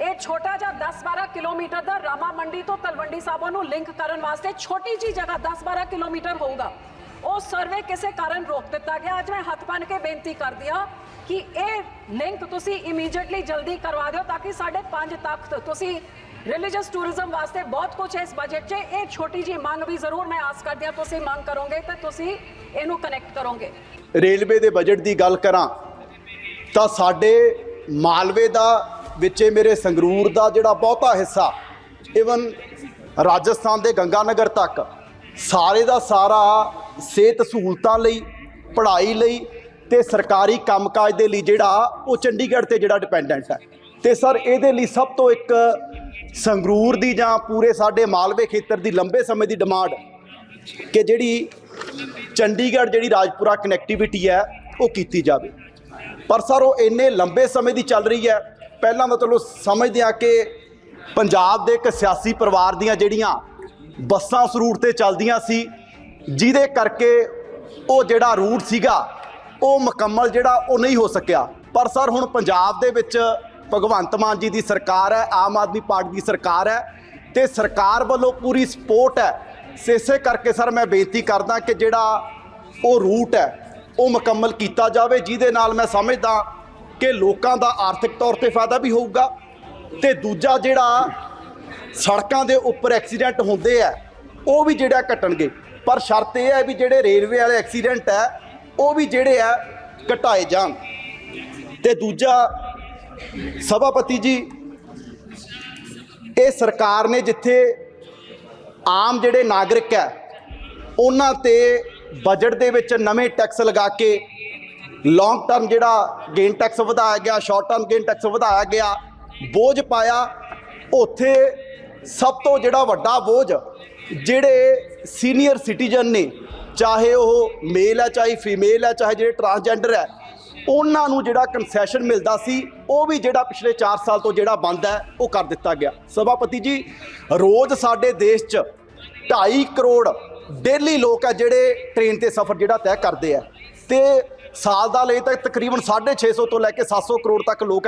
ਇਹ ਛੋਟਾ ਜਿਹਾ 10-12 ਕਿਲੋਮੀਟਰ ਦਾ ਰਾਮਾ ਮੰਡੀ ਤੋਂ ਤਲਵੰਡੀ ਸਾਬੋ ਨੂੰ ਲਿੰਕ ਕਰਨ ਵਾਸਤੇ ਛੋਟੀ ਜੀ ਜਗ੍ਹਾ 10-12 ਕਿਲੋਮੀਟਰ ਹੋਊਗਾ। ਉਹ ਸਰਵੇ ਕਿਸੇ ਕਾਰਨ ਰੋਕ ਦਿੱਤਾ ਗਿਆ? ਅੱਜ ਮੈਂ ਹੱਥ ਬੰਨ ਕੇ ਬੇਨਤੀ ਕਰਦੀ ਹਾਂ ਕਿ ਇਹ ਲਿੰਕ ਤੁਸੀਂ ਇਮੀਡੀਏਟਲੀ ਜਲਦੀ ਕਰਵਾ ਦਿਓ ਤਾਂ ਕਿ ਸਾਡੇ ਪੰਜ ਤਖਤ ਤੁਸੀਂ ਰਿਲੀਜੀਅਸ ਟੂਰਿਜ਼ਮ ਵਾਸਤੇ ਬਹੁਤ ਕੁਝ ਹੈ ਇਸ ਬਜਟ 'ਚ ਇਹ ਛੋਟੀ ਜੀ ਮੰਗ ਵੀ ਜ਼ਰੂਰ ਮੈਂ ਆਸ ਕਰਦੀ ਹਾਂ ਤੁਸੀਂ ਮੰਗ ਕਰੋਗੇ ਤਾਂ ਤੁਸੀਂ ਇਹਨੂੰ ਕਨੈਕਟ ਕਰੋਗੇ। ਰੇਲਵੇ ਦੇ ਬਜਟ ਦੀ ਗੱਲ ਕਰਾਂ ਤਾਂ ਸਾਡੇ ਮਾਲਵੇ ਦਾ ਵਿੱਚੇ ਮੇਰੇ ਸੰਗਰੂਰ ਦਾ ਜਿਹੜਾ ਬਹੁਤਾ ਹਿੱਸਾ ਇਵਨ ਰਾਜਸਥਾਨ ਦੇ ਗੰਗਾਨਗਰ ਤੱਕ, ਸਾਰੇ ਦਾ ਸਾਰਾ ਸਿਹਤ ਸਹੂਲਤਾਂ ਲਈ, ਪੜ੍ਹਾਈ ਲਈ ਤੇ ਸਰਕਾਰੀ ਕੰਮਕਾਜ ਦੇ ਲਈ ਜਿਹੜਾ, ਉਹ ਚੰਡੀਗੜ੍ਹ ਤੇ ਜਿਹੜਾ ਡਿਪੈਂਡੈਂਟ ਹੈ। ਤੇ ਸਰ, ਇਹਦੇ ਲਈ ਸਭ ਤੋਂ ਇੱਕ ਸੰਗਰੂਰ ਦੀ ਜਾਂ ਪੂਰੇ ਸਾਡੇ ਮਾਲਵੇ ਖੇਤਰ ਦੀ ਲੰਬੇ ਸਮੇਂ ਦੀ ਡਿਮਾਂਡ ਕਿ ਜਿਹੜੀ ਚੰਡੀਗੜ੍ਹ, ਜਿਹੜੀ ਰਾਜਪੁਰਾ ਕਨੈਕਟੀਵਿਟੀ ਹੈ, ਉਹ ਕੀਤੀ ਜਾਵੇ। ਪਰ ਸਰ, ਉਹ ਇੰਨੇ ਲੰਬੇ ਸਮੇਂ ਦੀ ਚੱਲ ਰਹੀ ਹੈ ਪਹਿਲਾਂ ਤਾਂ ਚਲੋ ਸਮਝਦੇ ਆ ਕਿ ਪੰਜਾਬ ਦੇ ਇੱਕ ਸਿਆਸੀ ਪਰਿਵਾਰ ਦੀਆਂ ਜਿਹੜੀਆਂ ਬੱਸਾਂ ਉਸ ਰੂਟ ਤੇ ਚੱਲਦੀਆਂ ਸੀ, ਜਿਹਦੇ ਕਰਕੇ ਉਹ ਜਿਹੜਾ ਰੂਟ ਸੀਗਾ, ਉਹ ਮੁਕੰਮਲ ਜਿਹੜਾ ਉਹ ਨਹੀਂ ਹੋ ਸਕਿਆ। ਪਰ ਸਰ, ਹੁਣ ਪੰਜਾਬ ਦੇ ਵਿੱਚ ਭਗਵੰਤ ਮਾਨ ਜੀ ਦੀ ਸਰਕਾਰ ਹੈ, ਆਮ ਆਦਮੀ ਪਾਰਟੀ ਦੀ ਸਰਕਾਰ ਹੈ ਤੇ ਸਰਕਾਰ ਵੱਲੋਂ ਪੂਰੀ ਸਪੋਰਟ ਹੈ। ਸੋ ਇਸੇ ਕਰਕੇ ਸਰ, ਮੈਂ ਬੇਨਤੀ ਕਰਦਾ ਕਿ ਜਿਹੜਾ ਉਹ ਰੂਟ ਹੈ, ਉਹ ਮੁਕੰਮਲ ਕੀਤਾ ਜਾਵੇ, ਜਿਹਦੇ ਨਾਲ ਮੈਂ ਸਮਝਦਾ ਕਿ ਲੋਕਾਂ ਦਾ ਆਰਥਿਕ ਤੌਰ ਤੇ ਫਾਇਦਾ ਵੀ ਹੋਊਗਾ ਤੇ ਦੂਜਾ ਜਿਹੜਾ ਸੜਕਾਂ ਦੇ ਉੱਪਰ ਐਕਸੀਡੈਂਟ ਹੁੰਦੇ ਆ, ਉਹ ਵੀ ਜਿਹੜਾ ਘਟਣਗੇ। ਪਰ ਸ਼ਰਤ ਇਹ ਹੈ ਵੀ ਜਿਹੜੇ ਰੇਲਵੇ ਵਾਲੇ ਐਕਸੀਡੈਂਟ ਹੈ, ਉਹ ਵੀ ਜਿਹੜੇ ਆ ਘਟਾਏ ਜਾਣ। ਤੇ ਦੂਜਾ ਸਭਾਪਤੀ ਜੀ, ਇਹ ਸਰਕਾਰ ਨੇ ਜਿੱਥੇ ਆਮ ਜਿਹੜੇ ਨਾਗਰਿਕ ਹੈ, ਉਹਨਾਂ ਤੇ ਬਜਟ ਦੇ ਵਿੱਚ ਨਵੇਂ ਟੈਕਸ ਲਗਾ ਕੇ ਲੌਂਗ ਟਰਮ ਜਿਹੜਾ ਗੇਨ ਟੈਕਸ ਵਧਾਇਆ ਗਿਆ ਸ਼ਾਰਟ ਟਰਮ ਗੇਨ ਟੈਕਸ ਵਧਾਇਆ ਗਿਆ, ਬੋਝ ਪਾਇਆ, ਉੱਥੇ ਸਭ ਤੋਂ ਜਿਹੜਾ ਵੱਡਾ ਬੋਝ ਜਿਹੜੇ ਸੀਨੀਅਰ ਸਿਟੀਜ਼ਨ ਨੇ, ਚਾਹੇ ਉਹ ਮੇਲ ਹੈ, ਚਾਹੇ ਫੀਮੇਲ ਹੈ, ਚਾਹੇ ਜਿਹੜੇ ਟਰਾਂਸਜੈਂਡਰ ਹੈ, ਉਹਨਾਂ ਨੂੰ ਜਿਹੜਾ ਕਨਸੈਸ਼ਨ ਮਿਲਦਾ ਸੀ, ਉਹ ਵੀ ਜਿਹੜਾ ਪਿਛਲੇ 4 ਸਾਲ ਤੋਂ ਜਿਹੜਾ ਬੰਦ ਹੈ, ਉਹ ਕਰ ਦਿੱਤਾ ਗਿਆ। ਸਭਾਪਤੀ ਜੀ, ਰੋਜ਼ ਸਾਡੇ ਦੇਸ਼ 'ਚ 2.5 ਕਰੋੜ ਡੇਲੀ ਲੋਕ ਆ ਜਿਹੜੇ ਟ੍ਰੇਨ ਤੇ ਸਫ਼ਰ ਜਿਹੜਾ ਤੈਅ ਕਰਦੇ ਆ ਤੇ ਸਾਲ ਦਾ ਲਈ ਤਾਂ ਤਕਰੀਬਨ 650 ਤੋਂ ਲੈ ਕੇ 700 ਕਰੋੜ ਤੱਕ ਲੋਕ